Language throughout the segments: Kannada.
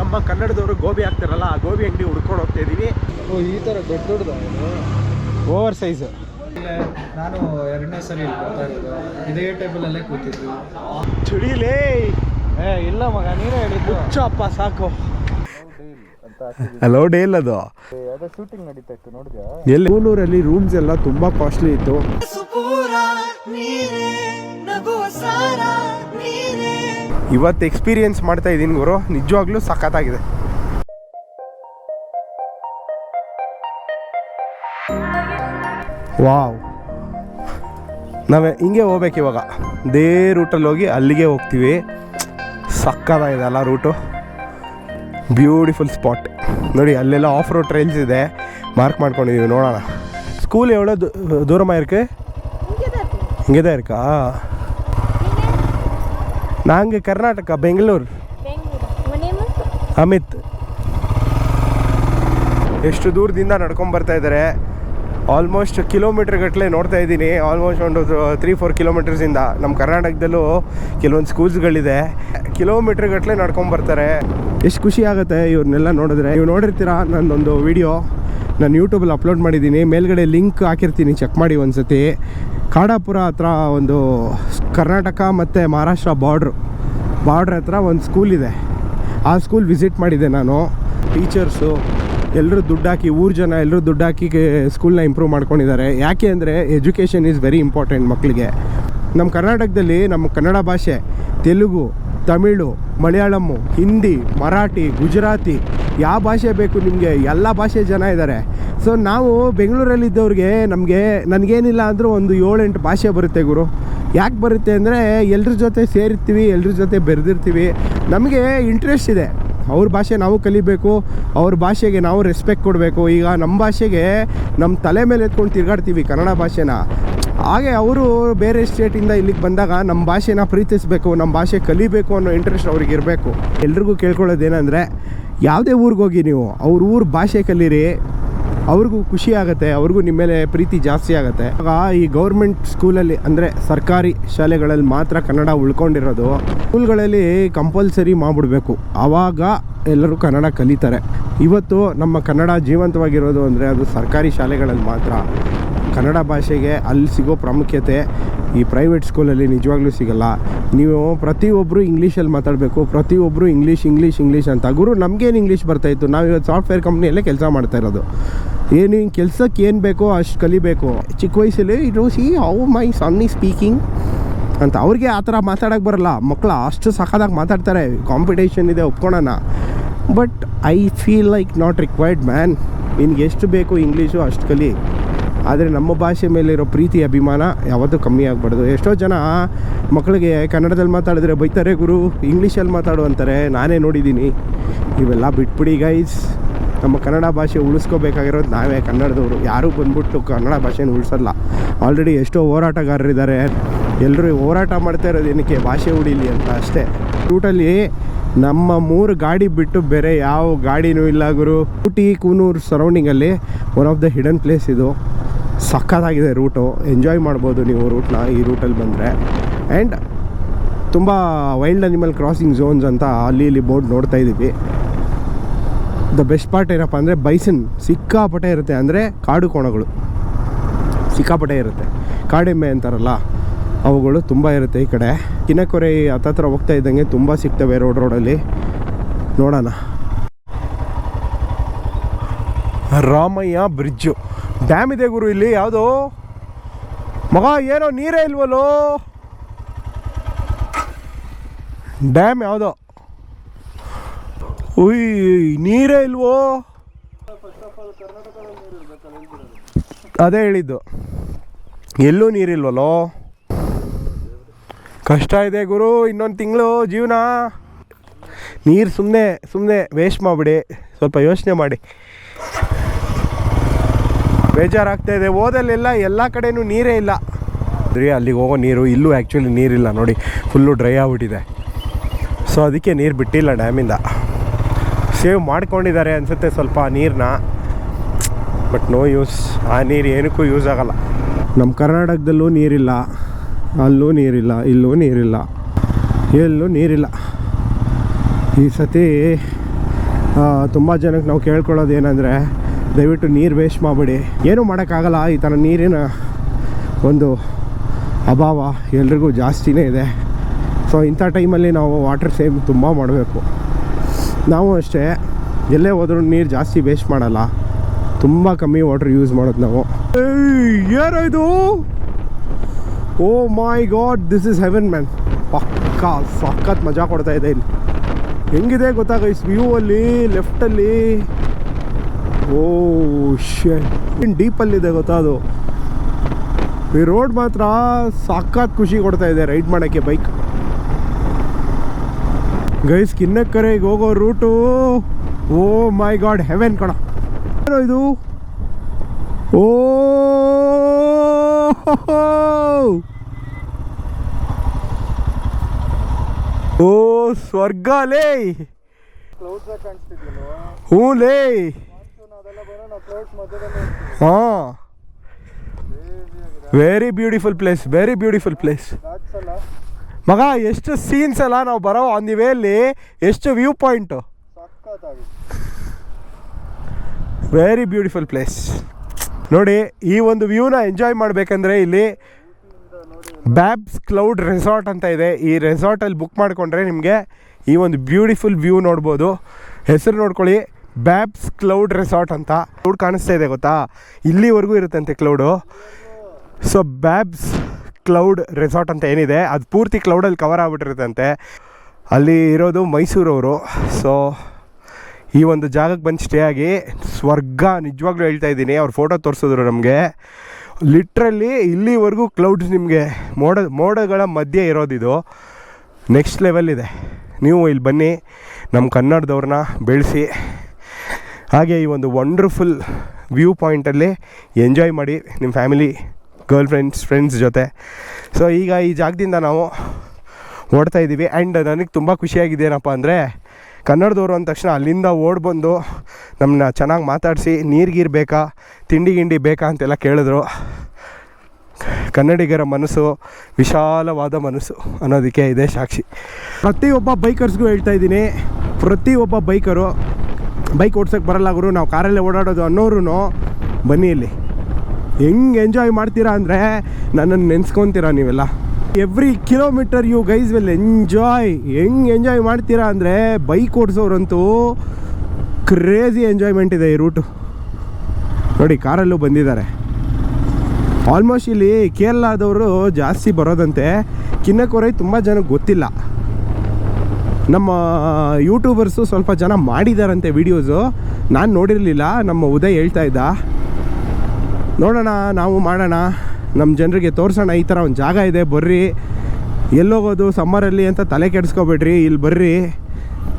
ನಮ್ಮ ಕನ್ನಡದವರು ಗೋಬಿ ಹಾಕ್ತಾರಲ್ಲ ಆ ಗೋಬಿ ಅಂಗಡಿ ಹುಡ್ಕೊಂಡು ಹೋಗ್ತಾ ಇದೀವಿ. ಓ ಈ ಥರ ದೊಡ್ಡ ದೊಡ್ಡದ ಓವರ್ ಸೈಜ್ ನಾನು ಎರಡನೇ ಸರಿ ಇದೇ ಬರ್ತಾ ಇರೋದು. ಇದೇ ಟೇಬಲಲ್ಲೇ ಕೂತಿದ್ವಿ. ಚುಡಿಲೇ. ಏ ಇಲ್ಲ ಮಗ ನೀನೇ ಹೇಳಿದ್ದು. ಅಪ್ಪ ಸಾಕು. ಹಲೋ ಡೇ ಇಲ್ಲ ಅದು ಶೂಟಿಂಗ್ ನಡೀತಾ ಇತ್ತು ನೋಡಿದ್ಯಾ? ಎಲ್ಲಿ? ಕೂನೂರಲ್ಲಿ ರೂಮ್ಸ್ ಎಲ್ಲ ತುಂಬಾ ಕಾಸ್ಟ್ಲಿ ಇತ್ತು. ಇವತ್ತು ಎಕ್ಸ್ಪೀರಿಯೆನ್ಸ್ ಮಾಡ್ತಾ ಇದ್ದೀನಿ ಗುರು. ನಿಜವಾಗ್ಲೂ ಸಖತ್ತಾಗಿದೆ. ವಾವ್. ನಾವೇ ಹಿಂಗೆ ಹೋಗ್ಬೇಕು ಇವಾಗ. ಅದೇ ರೂಟಲ್ಲಿ ಹೋಗಿ ಅಲ್ಲಿಗೆ ಹೋಗ್ತೀವಿ. ಸಕ್ಕದಾಗಿದೆ ಅಲ್ಲ ರೂಟು ಬ್ಯೂಟಿಫುಲ್ ಸ್ಪಾಟ್ ನೋಡಿ ಅಲ್ಲೆಲ್ಲ ಆಫ್ ರೋಡ್ ಟ್ರೈಲ್ಸ್ ಇದೆ. ಮಾರ್ಕ್ ಮಾಡ್ಕೊಂಡಿದ್ದೀವಿ ನೋಡೋಣ. ಸ್ಕೂಲ್ ಎವಳೋ ದೂರமாக ಇருக்கு ಹಿಂಗೆದ ಇರ್ಕಾ? ನಂಗೆ ಕರ್ನಾಟಕ ಬೆಂಗಳೂರು. ಅಮಿತ್. ಎಷ್ಟು ದೂರದಿಂದ ನಡ್ಕೊಂಡು ಬರ್ತಾ ಇದ್ದಾರೆ ಆಲ್ಮೋಸ್ಟ್ ಕಿಲೋಮೀಟರ್ ಗಟ್ಟಲೆ ನೋಡ್ತಾ ಇದ್ದೀನಿ. ಆಲ್ಮೋಸ್ಟ್ ಒಂದು ತ್ರೀ ಫೋರ್ ಕಿಲೋಮೀಟರ್ಸಿಂದ ನಮ್ಮ ಕರ್ನಾಟಕದಲ್ಲೂ ಕೆಲವೊಂದು ಸ್ಕೂಲ್ಸ್ಗಳಿದೆ ಕಿಲೋಮೀಟರ್ ಗಟ್ಟಲೆ ನಡ್ಕೊಂಡು ಬರ್ತಾರೆ. ಎಷ್ಟು ಖುಷಿ ಆಗುತ್ತೆ ಇವ್ರನ್ನೆಲ್ಲ ನೋಡಿದ್ರೆ. ನೀವು ನೋಡಿರ್ತೀರಾ ನನ್ನೊಂದು ವಿಡಿಯೋ ನಾನು ಯೂಟ್ಯೂಬಲ್ಲಿ ಅಪ್ಲೋಡ್ ಮಾಡಿದ್ದೀನಿ. ಮೇಲ್ಗಡೆ ಲಿಂಕ್ ಹಾಕಿರ್ತೀನಿ. ಚೆಕ್ ಮಾಡಿ ಒಂದು ಸತಿ ಕಾಡಾಪುರ ಹತ್ರ ಒಂದು ಕರ್ನಾಟಕ ಮತ್ತು ಮಹಾರಾಷ್ಟ್ರ ಬಾರ್ಡ್ರು ಬಾರ್ಡ್ರ್ ಹತ್ರ ಒಂದು ಸ್ಕೂಲ್ ಇದೆ. ಆ ಸ್ಕೂಲ್ ವಿಸಿಟ್ ಮಾಡಿದೆ ನಾನು. ಟೀಚರ್ಸು ಎಲ್ಲರೂ ದುಡ್ಡು ಹಾಕಿ, ಊರು ಜನ ಎಲ್ಲರೂ ದುಡ್ಡು ಹಾಕಿ ಸ್ಕೂಲ್ನ ಇಂಪ್ರೂವ್ ಮಾಡ್ಕೊಂಡಿದ್ದಾರೆ. ಯಾಕೆ ಅಂದರೆ ಎಜುಕೇಷನ್ ಈಸ್ ವೆರಿ ಇಂಪಾರ್ಟೆಂಟ್ ಮಕ್ಕಳಿಗೆ ನಮ್ಮ ಕರ್ನಾಟಕದಲ್ಲಿ ನಮ್ಮ ಕನ್ನಡ ಭಾಷೆ, ತೆಲುಗು, ತಮಿಳು ಮಲಯಾಳಮ್ಮು ಹಿಂದಿ, ಮರಾಠಿ, ಗುಜರಾತಿ ಯಾವ ಭಾಷೆ ಬೇಕು ನಿಮಗೆ? ಎಲ್ಲ ಭಾಷೆ ಜನ ಇದ್ದಾರೆ ಸೊ ನಾವು ಬೆಂಗಳೂರಲ್ಲಿದ್ದವ್ರಿಗೆ ನಮಗೆ ನನಗೇನಿಲ್ಲ ಅಂದರೂ ಒಂದು ಏಳೆಂಟು ಭಾಷೆ ಬರುತ್ತೆ ಗುರು. ಯಾಕೆ ಬರುತ್ತೆ ಅಂದರೆ ಎಲ್ರ ಜೊತೆ ಸೇರಿರ್ತೀವಿ, ಎಲ್ರ ಜೊತೆ ಬೆರೆದಿರ್ತೀವಿ. ನಮಗೆ ಇಂಟ್ರೆಸ್ಟ್ ಇದೆ. ಅವ್ರ ಭಾಷೆ ನಾವು ಕಲಿಬೇಕು, ಅವ್ರ ಭಾಷೆಗೆ ನಾವು ರೆಸ್ಪೆಕ್ಟ್ ಕೊಡಬೇಕು. ಈಗ ನಮ್ಮ ಭಾಷೆಗೆ ನಮ್ಮ ತಲೆ ಮೇಲೆ ಎತ್ಕೊಂಡು ತಿರ್ಗಾಡ್ತೀವಿ ಕನ್ನಡ ಭಾಷೆನ. ಹಾಗೆ ಅವರು ಬೇರೆ ಸ್ಟೇಟಿಂದ ಇಲ್ಲಿಗೆ ಬಂದಾಗ ನಮ್ಮ ಭಾಷೆನ ಪ್ರೀತಿಸಬೇಕು ನಮ್ಮ ಭಾಷೆ ಕಲಿಬೇಕು ಅನ್ನೋ ಇಂಟ್ರೆಸ್ಟ್ ಅವ್ರಿಗೆ ಇರಬೇಕು. ಎಲ್ರಿಗೂ ಕೇಳ್ಕೊಳ್ಳೋದೇನೆಂದರೆ ಯಾವುದೇ ಊರಿಗೆ ಹೋಗಿ ನೀವು, ಅವ್ರ ಊರ ಭಾಷೆ ಕಲೀರಿ, ಅವ್ರಿಗೂ ಖುಷಿ ಆಗುತ್ತೆ, ಅವ್ರಿಗೂ ನಿಮ್ಮ ಮೇಲೆ ಪ್ರೀತಿ ಜಾಸ್ತಿ ಆಗುತ್ತೆ. ಆಗ ಈ ಗೌರ್ಮೆಂಟ್ ಸ್ಕೂಲಲ್ಲಿ ಅಂದರೆ ಸರ್ಕಾರಿ ಶಾಲೆಗಳಲ್ಲಿ ಮಾತ್ರ ಕನ್ನಡ ಉಳ್ಕೊಂಡಿರೋದು ಸ್ಕೂಲ್ಗಳಲ್ಲಿ ಕಂಪಲ್ಸರಿ ಮಾಡಿಬಿಡ್ಬೇಕು. ಆವಾಗ ಎಲ್ಲರೂ ಕನ್ನಡ ಕಲಿತಾರೆ. ಇವತ್ತು ನಮ್ಮ ಕನ್ನಡ ಜೀವಂತವಾಗಿರೋದು ಅಂದರೆ ಅದು ಸರ್ಕಾರಿ ಶಾಲೆಗಳಲ್ಲಿ ಮಾತ್ರ. ಕನ್ನಡ ಭಾಷೆಗೆ ಅಲ್ಲಿ ಸಿಗೋ ಪ್ರಾಮುಖ್ಯತೆ ಈ ಪ್ರೈವೇಟ್ ಸ್ಕೂಲಲ್ಲಿ ನಿಜವಾಗ್ಲೂ ಸಿಗಲ್ಲ. ನೀವು ಪ್ರತಿಯೊಬ್ಬರು ಇಂಗ್ಲೀಷಲ್ಲಿ ಮಾತಾಡಬೇಕು ಪ್ರತಿಯೊಬ್ಬರು ಇಂಗ್ಲೀಷ್ ಇಂಗ್ಲೀಷ್ ಇಂಗ್ಲೀಷ್ ಅಂತ. ಗುರು, ನಮಗೇನು ಇಂಗ್ಲೀಷ್ ಬರ್ತಾಯಿತ್ತು ನಾವು ಇವತ್ತು ಸಾಫ್ಟ್ವೇರ್ ಕಂಪ್ನಿಯಲ್ಲೇ ಕೆಲಸ ಮಾಡ್ತಾ ಇರೋದು. ಏನು ಕೆಲಸಕ್ಕೆ ಏನು ಬೇಕೋ ಅಷ್ಟು ಕಲಿಬೇಕು. ಚಿಕ್ಕ ವಯಸ್ಸಲ್ಲಿ it see how my son ಈ ಸ್ಪೀಕಿಂಗ್ ಅಂತ. ಅವ್ರಿಗೆ ಆ ಥರ ಮಾತಾಡೋಕೆ ಬರಲ್ಲ. ಮಕ್ಕಳು ಅಷ್ಟು ಸಖತ್ತಾಗಿ ಮಾತಾಡ್ತಾರೆ. ಕಾಂಪಿಟೇಷನ್ ಇದೆ, ಒಪ್ಕೊಳೋಣ. But I feel like not required man ನಿನ್ಗೆ ಎಷ್ಟು ಬೇಕು ಇಂಗ್ಲೀಷು ಅಷ್ಟು ಕಲಿ. ಆದರೆ ನಮ್ಮ ಭಾಷೆ ಮೇಲಿರೋ ಪ್ರೀತಿ, ಅಭಿಮಾನ ಯಾವತ್ತೂ ಕಮ್ಮಿ ಆಗಬಾರ್ದು. ಎಷ್ಟೋ ಜನ ಮಕ್ಕಳಿಗೆ ಕನ್ನಡದಲ್ಲಿ ಮಾತಾಡಿದ್ರೆ ಬೈತಾರೆ, ಗುರು. ಇಂಗ್ಲೀಷಲ್ಲಿ ಮಾತಾಡು ಅಂತಾರೆ. ನಾನೇ ನೋಡಿದ್ದೀನಿ. ಇವೆಲ್ಲ ಬಿಟ್ಬಿಡಿ ಗೈಸ್ ನಮ್ಮ ಕನ್ನಡ ಭಾಷೆ ಉಳಿಸ್ಕೋಬೇಕಾಗಿರೋದು ನಾವೇ, ಕನ್ನಡದವರು. ಯಾರೂ ಬಂದ್ಬಿಟ್ಟು ಕನ್ನಡ ಭಾಷೆನ ಉಳಿಸಲ್ಲ. ಆಲ್ರೆಡಿ ಎಷ್ಟೋ ಹೋರಾಟಗಾರರಿದ್ದಾರೆ. ಎಲ್ಲರೂ ಹೋರಾಟ ಮಾಡ್ತಾ ಇರೋದು ಏನಕ್ಕೆ? ಭಾಷೆ ಉಳಿಲಿ ಅಂತ ಅಷ್ಟೇ. ರೂಟಲ್ಲಿ ನಮ್ಮ ಮೂರು ಗಾಡಿ ಬಿಟ್ಟು ಬೇರೆ ಯಾವ ಗಾಡಿನೂ ಇಲ್ಲ, ಗುರು. Ooty Coonoor ಸರೌಂಡಿಂಗಲ್ಲಿ one of the hidden place ಇದು. ಸಖತ್ತಾಗಿದೆ ರೂಟು. ಎಂಜಾಯ್ ಮಾಡ್ಬೋದು ನೀವು ರೂಟ್ನ ಈ ರೂಟಲ್ಲಿ ಬಂದರೆ. ಆ್ಯಂಡ್ ತುಂಬ ವೈಲ್ಡ್ ಅನಿಮಲ್ ಕ್ರಾಸಿಂಗ್ ಝೋನ್ಸ್ ಅಂತ ಅಲ್ಲಿ ಇಲ್ಲಿ ಬೋರ್ಡ್ ನೋಡ್ತಾ ಇದ್ದೀವಿ. ದ ಬೆಸ್ಟ್ ಪಾರ್ಟ್ ಏನಪ್ಪ ಅಂದರೆ ಬೈಸನ್ ಸಿಕ್ಕಾಪಟ್ಟೆ ಇರುತ್ತೆ. ಅಂದರೆ ಕಾಡು ಕೋಣಗಳು. ಸಿಕ್ಕಾಪಟ್ಟೆ ಇರುತ್ತೆ. ಕಾಡೆಮ್ಮೆ ಅಂತಾರಲ್ಲ, ಅವುಗಳು ತುಂಬ ಇರುತ್ತೆ ಈ ಕಡೆ. ಕಿನಕೊರೆ ಹತ್ತತ್ರ ಹೋಗ್ತಾ ಇದ್ದಂಗೆ ತುಂಬ ಸಿಗ್ತವೆ ರೋಡ್ ರೋಡಲ್ಲಿ. ನೋಡೋಣ. ರಾಮಯ್ಯ ಬ್ರಿಡ್ಜು ಡ್ಯಾಮ್ ಇದೆ ಗುರು ಇಲ್ಲಿ, ಯಾವುದು? ಮಗ, ಏನೋ ನೀರೇ ಇಲ್ವಲ್ಲೋ? ಡ್ಯಾಮ್ ಯಾವುದೋ? ಉಯ್, ನೀರೇ ಇಲ್ವೋ? ಅದೇ ಹೇಳಿದ್ದು. ಎಲ್ಲೂ ನೀರಿಲ್ವಲ್ಲೋ? ಕಷ್ಟ ಇದೆ ಗುರು, ಇನ್ನೊಂದು ತಿಂಗಳು ಜೀವನ. ನೀರು ಸುಮ್ಮನೆ ಸುಮ್ಮನೆ ವೇಸ್ಟ್ ಮಾಡಿಬಿಡಿ. ಸ್ವಲ್ಪ ಯೋಚನೆ ಮಾಡಿ. ಬೇಜಾರಾಗ್ತಾ ಇದೆ. ಓದಲ್ಲೆಲ್ಲ ಎಲ್ಲ ಕಡೆಯೂ ನೀರೇ ಇಲ್ಲ. ಅಂದರೆ ಅಲ್ಲಿಗೆ ಹೋಗೋ ನೀರು ಇಲ್ಲೂ ಆ್ಯಕ್ಚುಲಿ ನೀರಿಲ್ಲ ನೋಡಿ. ಫುಲ್ಲು ಡ್ರೈ ಆಗಿಬಿಟ್ಟಿದೆ. ಸೊ ಅದಕ್ಕೆ ನೀರು ಬಿಟ್ಟಿಲ್ಲ ಡ್ಯಾಮಿಂದ. ಸೇವ್ ಮಾಡ್ಕೊಂಡಿದ್ದಾರೆ ಅನಿಸುತ್ತೆ ಸ್ವಲ್ಪ ನೀರನ್ನ ಬಟ್ ನೋ ಯೂಸ್ ಆ ನೀರು ಏನಕ್ಕೂ ಯೂಸ್ ಆಗೋಲ್ಲ. ನಮ್ಮ ಕರ್ನಾಟಕದಲ್ಲೂ ನೀರಿಲ್ಲ. ಅಲ್ಲೂ ನೀರಿಲ್ಲ. ಇಲ್ಲೂ ನೀರಿಲ್ಲ. ಎಲ್ಲೂ ನೀರಿಲ್ಲ. ಈ ಸತಿ ತುಂಬ ಜನಕ್ಕೆ ನಾವು ಕೇಳ್ಕೊಳ್ಳೋದು ಏನಂದರೆ ದಯವಿಟ್ಟು ನೀರು ವೇಸ್ಟ್ ಮಾಡಬೇಡಿ. ಏನೂ ಮಾಡೋಕ್ಕಾಗಲ್ಲ, ಈ ಥರ ನೀರಿನ ಒಂದು ಅಭಾವ ಎಲ್ರಿಗೂ ಜಾಸ್ತಿನೇ ಇದೆ. ಸೊ ಇಂಥ ಟೈಮಲ್ಲಿ ನಾವು ವಾಟರ್ ಸೇವ್ ತುಂಬ ಮಾಡಬೇಕು. ನಾವು ಅಷ್ಟೇ, ಎಲ್ಲೇ ಹೋದ್ರೂ ನೀರು ಜಾಸ್ತಿ ವೇಸ್ಟ್ ಮಾಡಲ್ಲ. ತುಂಬ ಕಮ್ಮಿ ವಾಟರ್ ಯೂಸ್ ಮಾಡೋದು ನಾವು. ಏನೋ ಇದು ಓ my god this is heaven man ಪಕ್ಕ, ಸಖತ್ ಮಜಾ ಕೊಡ್ತಾ ಇದೆ ಇಲ್ಲಿ. ಹೆಂಗಿದೆ ಗೊತ್ತಾ ಇಸ್ ವ್ಯೂ ಅಲ್ಲಿ ಲೆಫ್ಟಲ್ಲಿ ಓ ಇನ್ ಡೀಪಲ್ಲಿದೆ ಗೊತ್ತಾ ಅದು? ಈ ರೋಡ್ ಮಾತ್ರ ಸಾಕಾತ್ ಖುಷಿ ಕೊಡ್ತಾ ಇದೆ ರೈಡ್ ಮಾಡೋಕ್ಕೆ ಬೈಕ್ ಗೈಸ್ ಈಗ ಹೋಗೋ route oh my god heaven ಕಣ. ಏನೋ ಇದು? ಓ ಓ ಸ್ವರ್ಗ ಲೇ ಹ್ಞೂ ಲೇ ಹಾಂ. Very beautiful place very beautiful place ಅಲ್ಲ ಮಗ, ಎಷ್ಟು ಸೀನ್ಸ್ ಅಲ್ಲ ನಾವು ಬರೋ ಆನ್ ದಿ ವೇಲಿ ಎಷ್ಟು view point very beautiful place ನೋಡಿ, ಈ ಒಂದು ವ್ಯೂನ ಎಂಜಾಯ್ ಮಾಡಬೇಕಂದ್ರೆ ಇಲ್ಲಿ ಬ್ಯಾಬ್ಸ್ ಕ್ಲೌಡ್ ರೆಸಾರ್ಟ್ ಅಂತ ಇದೆ. ಈ ರೆಸಾರ್ಟಲ್ಲಿ ಬುಕ್ ಮಾಡಿಕೊಂಡ್ರೆ ನಿಮಗೆ ಈ ಒಂದು ಬ್ಯೂಟಿಫುಲ್ ವ್ಯೂ ನೋಡ್ಬೋದು. ಹೆಸರು ನೋಡ್ಕೊಳ್ಳಿ. ಬ್ಯಾಬ್ಸ್ ಕ್ಲೌಡ್ ರೆಸಾರ್ಟ್ ಅಂತ ಕ್ಲೌಡ್ ಕಾಣಿಸ್ತಾ ಇದೆ ಗೊತ್ತಾ? ಇಲ್ಲಿವರೆಗೂ ಇರುತ್ತಂತೆ cloud so Babs Cloud Resort ಅಂತ ಏನಿದೆ, ಅದು ಪೂರ್ತಿ ಕ್ಲೌಡಲ್ಲಿ ಕವರ್ ಆಗ್ಬಿಟ್ಟಿರುತ್ತಂತೆ. ಅಲ್ಲಿ ಇರೋದು ಮೈಸೂರವರು. ಸೊ ಈ ಒಂದು ಜಾಗಕ್ಕೆ ಬಂದು ಸ್ಟೇ ಆಗಿ ಸ್ವರ್ಗ, ನಿಜವಾಗ್ಲೂ ಹೇಳ್ತಾ ಇದ್ದೀನಿ, ಅವ್ರು ಫೋಟೋ ತೋರಿಸಿದ್ರು ನಮಗೆ. ಲಿಟ್ರಲ್ಲಿ ಇಲ್ಲಿವರೆಗೂ ಕ್ಲೌಡ್ಸ್ ನಿಮಗೆ ಮೋಡ, ಮೋಡಗಳ ಮಧ್ಯೆ ಇರೋದಿದು. ನೆಕ್ಸ್ಟ್ ಲೆವೆಲ್ ಇದೆ. ನೀವು ಇಲ್ಲಿ ಬನ್ನಿ ನಮ್ಮ ಕನ್ನಡದವ್ರನ್ನ ಬೆಳೆಸಿ. ಹಾಗೆ ಈ ಒಂದು ವಂಡರ್ಫುಲ್ ವ್ಯೂ ಪಾಯಿಂಟಲ್ಲಿ ಎಂಜಾಯ್ ಮಾಡಿ ನಿಮ್ಮ ಫ್ಯಾಮಿಲಿ ಗರ್ಲ್ ಫ್ರೆಂಡ್ಸ್ ಫ್ರೆಂಡ್ಸ್ ಜೊತೆ. ಸೊ ಈಗ ಈ ಜಾಗದಿಂದ ನಾವು ಓಡ್ತಾ ಇದ್ದೀವಿ ಆ್ಯಂಡ್ ನನಗೆ ತುಂಬ ಖುಷಿಯಾಗಿದೆ ಏನಪ್ಪ ಅಂದರೆ ಕನ್ನಡದವರು ಅಂದ ತಕ್ಷಣ ಅಲ್ಲಿಂದ ಓಡ್ ಬಂದು ನಮ್ಮನ್ನ ಚೆನ್ನಾಗಿ ಮಾತಾಡಿಸಿ ನೀರು, ಗೀರು ಬೇಕಾ, ತಿಂಡಿ, ಗಿಂಡಿ ಬೇಕಾ ಅಂತೆಲ್ಲ ಕೇಳಿದ್ರು. ಕನ್ನಡಿಗರ ಮನಸ್ಸು, ವಿಶಾಲವಾದ ಮನಸ್ಸು ಅನ್ನೋದಕ್ಕೆ ಇದೆ ಸಾಕ್ಷಿ. ಪ್ರತಿಯೊಬ್ಬ ಬೈಕರ್ಸ್ಗೂ ಹೇಳ್ತಾ ಇದ್ದೀನಿ, ಪ್ರತಿಯೊಬ್ಬ ಬೈಕರು ಬೈಕ್ ಓಡ್ಸೋಕ್ಕೆ ಬರಲ್ಲ ಗುರು, ನಾವು ಕಾರಲ್ಲೇ ಓಡಾಡೋದು ಅನ್ನೋರು ಬನ್ನಿ ಇಲ್ಲಿ. ಹೆಂಗೆ ಎಂಜಾಯ್ ಮಾಡ್ತೀರಾ ಅಂದರೆ ನನ್ನನ್ನು ನೆನೆಸ್ಕೊತೀರಾ ನೀವೆಲ್ಲ? Every kilometre you guys will enjoy ಹೆಂಗೆ ಎಂಜಾಯ್ ಮಾಡ್ತೀರಾ ಅಂದರೆ ಬೈಕ್ ಓಡಿಸೋರಂತೂ ಕ್ರೇಜಿ ಎಂಜಾಯ್ಮೆಂಟ್ ಇದೆ ಈ ರೂಟು ನೋಡಿ ಕಾರಲ್ಲೂ ಬಂದಿದ್ದಾರೆ. ಆಲ್ಮೋಸ್ಟ್ ಇಲ್ಲಿ ಕೇರಳದವರು ಜಾಸ್ತಿ ಬರೋದಂತೆ. ಕಿನ್ನಕೊರೈ ತುಂಬ ಜನಕ್ಕೆ ಗೊತ್ತಿಲ್ಲ. ನಮ್ಮ ಯೂಟ್ಯೂಬರ್ಸು ಸ್ವಲ್ಪ ಜನ ಮಾಡಿದಾರಂತೆ ವೀಡಿಯೋಸು ನಾನು ನೋಡಿರಲಿಲ್ಲ, ನಮ್ಮ ಉದಯ್ ಹೇಳ್ತಾ ಇದ್ದ. ನೋಡೋಣ, ನಾವು ಮಾಡೋಣ. ನಮ್ಮ ಜನರಿಗೆ ತೋರಿಸೋಣ, ಈ ಥರ ಒಂದು ಜಾಗ ಇದೆ, ಬರ್ರಿ. ಎಲ್ಲೋಗೋದು ಸಮ್ಮರಲ್ಲಿ ಅಂತ ತಲೆ ಕೆಡಿಸ್ಕೊಬೇಡ್ರಿ ಇಲ್ಲಿ ಬರ್ರಿ.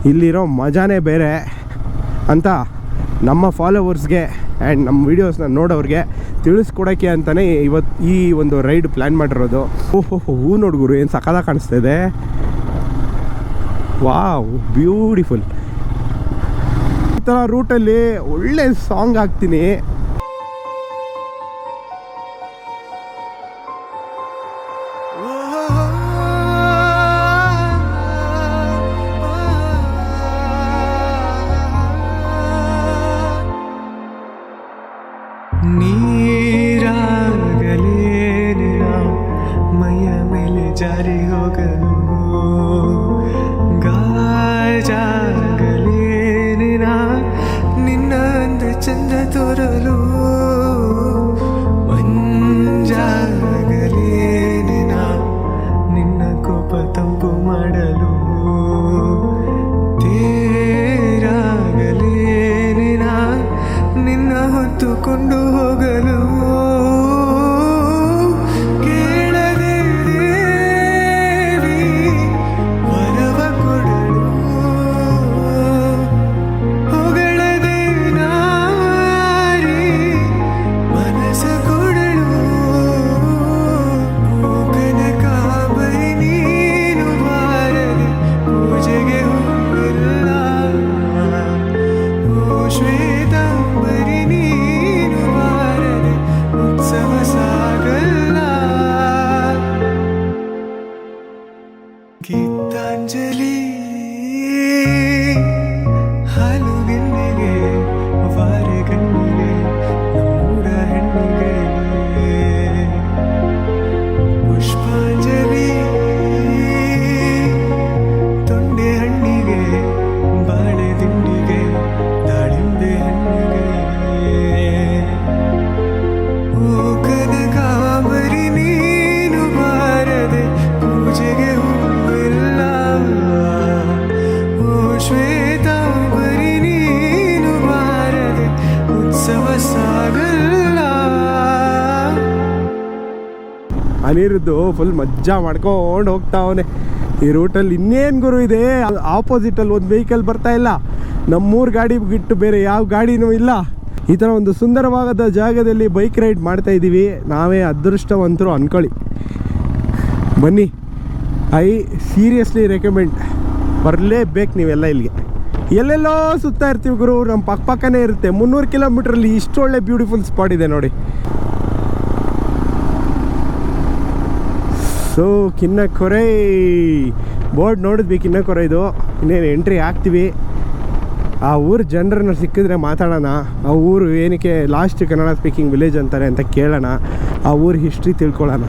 ಇಲ್ಲಿರೋ ಮಜಾನೇ ಬೇರೆ ಅಂತ ನಮ್ಮ ಫಾಲೋವರ್ಸ್ಗೆ ಆ್ಯಂಡ್ ನಮ್ಮ ವೀಡಿಯೋಸ್ನ ನೋಡೋರಿಗೆ ತಿಳಿಸ್ಕೊಡೋಕ್ಕೆ ಅಂತಲೇ ಇವತ್ತು ಈ ಒಂದು ರೈಡ್ ಪ್ಲ್ಯಾನ್ ಮಾಡಿರೋದು. ಓಹೋ, ಹೂ ನೋಡ್ಗುರು ಏನು ಸಕದ ಕಾಣಿಸ್ತಾ ಇದೆ. ವಾವ್ ಬ್ಯೂಟಿಫುಲ್ ಈ ಥರ ರೂಟಲ್ಲಿ ಒಳ್ಳೆ ಸಾಂಗ್ ಹಾಕ್ತೀನಿ. ಅನಿರುದ್ದು ಫುಲ್ ಮಜ್ಜಾ ಮಾಡ್ಕೊಂಡು ಹೋಗ್ತಾವನೆ ಈ ರೂಟಲ್ಲಿ ಇನ್ನೇನು ಗುರು ಇದೆ? ಆಪೋಸಿಟಲ್ಲಿ ಒಂದು ವೆಹಿಕಲ್ ಬರ್ತಾ ಇಲ್ಲ. ನಮ್ಮೂರು ಗಾಡಿ ಬಿಟ್ಟು ಬೇರೆ ಯಾವ ಗಾಡಿನೂ ಇಲ್ಲ. ಈ ಥರ ಒಂದು ಸುಂದರವಾದ ಜಾಗದಲ್ಲಿ ಬೈಕ್ ರೈಡ್ ಮಾಡ್ತಾ ಇದ್ದೀವಿ ನಾವೇ ಅದೃಷ್ಟವಂತರು ಅಂದ್ಕೊಳ್ಳಿ ಬನ್ನಿ. ಐ ಸೀರಿಯಸ್ಲಿ ರೆಕಮೆಂಡ್ ಬರಲೇಬೇಕು ನೀವೆಲ್ಲ ಇಲ್ಲಿಗೆ. ಎಲ್ಲೆಲ್ಲೋ ಸುತ್ತಾ ಇರ್ತೀವಿ ಗುರು. ನಮ್ಮ ಪಕ್ಕ ಪಕ್ಕನೇ ಇರುತ್ತೆ. ಮುನ್ನೂರು ಕಿಲೋಮೀಟ್ರಲ್ಲಿ ಇಷ್ಟು ಒಳ್ಳೆ ಬ್ಯೂಟಿಫುಲ್ ಸ್ಪಾಟ್ ಇದೆ ನೋಡಿ. ಸೊ ಕಿನ್ನಕೊರೆ ಬೋರ್ಡ್ ನೋಡಿದ್ವಿ ಕಿನ್ನಕೊರೆ ಇದು. ಇನ್ನೇನು ಎಂಟ್ರಿ ಆಗ್ತೀವಿ ಆ ಊರು ಜನರನ್ನ ಸಿಕ್ಕಿದ್ರೆ ಮಾತಾಡೋಣ. ಆ ಊರು ಏನಕ್ಕೆ ಲಾಸ್ಟ್ ಕನ್ನಡ ಸ್ಪೀಕಿಂಗ್ ವಿಲೇಜ್ ಅಂತಾರೆ ಅಂತ ಕೇಳೋಣ. ಆ ಊರು ಹಿಸ್ಟ್ರಿ ತಿಳ್ಕೊಳ್ಳೋಣ.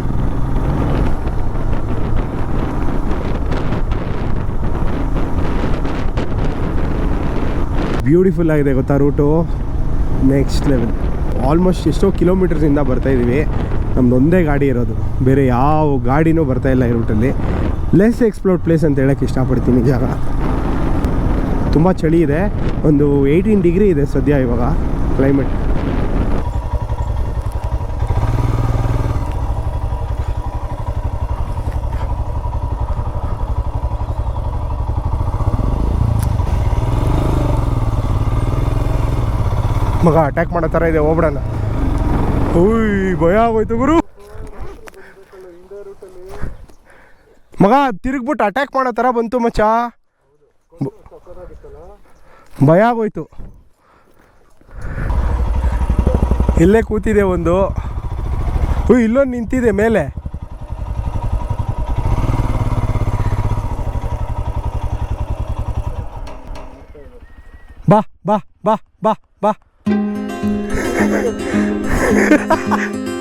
ಬ್ಯೂಟಿಫುಲ್ ಆಗಿದೆ ಗೊತ್ತಾ ರೂಟು ನೆಕ್ಸ್ಟ್ ಲೆವೆಲ್ ಆಲ್ಮೋಸ್ಟ್ ಎಷ್ಟೋ ಕಿಲೋಮೀಟರ್ಸಿಂದ ಬರ್ತಾ ಇದ್ದೀವಿ ಒಂದೇ ಗಾಡಿ ಇರೋದು. ಬೇರೆ ಯಾವ ಗಾಡಿನೂ ಬರ್ತಾ ಇಲ್ಲ ಈ ರೂಟಲ್ಲಿ ಲೆಸ್ ಎಕ್ಸ್ಪ್ಲೋರ್ಡ್ ಪ್ಲೇಸ್ ಅಂತ ಹೇಳೋಕ್ಕೆ ಇಷ್ಟಪಡ್ತೀನಿ ಜಾಗ. ತುಂಬ ಚಳಿ ಇದೆ. ಒಂದು ಏಯ್ಟೀನ್ ಡಿಗ್ರಿ ಇದೆ ಸದ್ಯ ಇವಾಗ ಕ್ಲೈಮೇಟ್ ಮಗ ಅಟ್ಯಾಕ್ ಮಾಡೋ ಥರ ಇದೆ, ಹೋಗ್ಬಿಡೋಣ. ಓಯ್ ಭಯ ಆಗೋಯ್ತು ಗುರು. ಮಗ, ತಿರುಗ್ಬಿಟ್ಟು ಅಟ್ಯಾಕ್ ಮಾಡೋ ಥರ ಬಂತು ಮಚ್ಚ. ಭಯ ಆಗೋಯ್ತು. ಇಲ್ಲೇ ಕೂತಿದೆ ಒಂದು. ಹೂ ಇಲ್ಲೊಂದು ನಿಂತಿದೆ ಮೇಲೆ. ಬಾ ಬಾ ಬಾ ಬಾ ಬಾ. 哈哈哈哈哈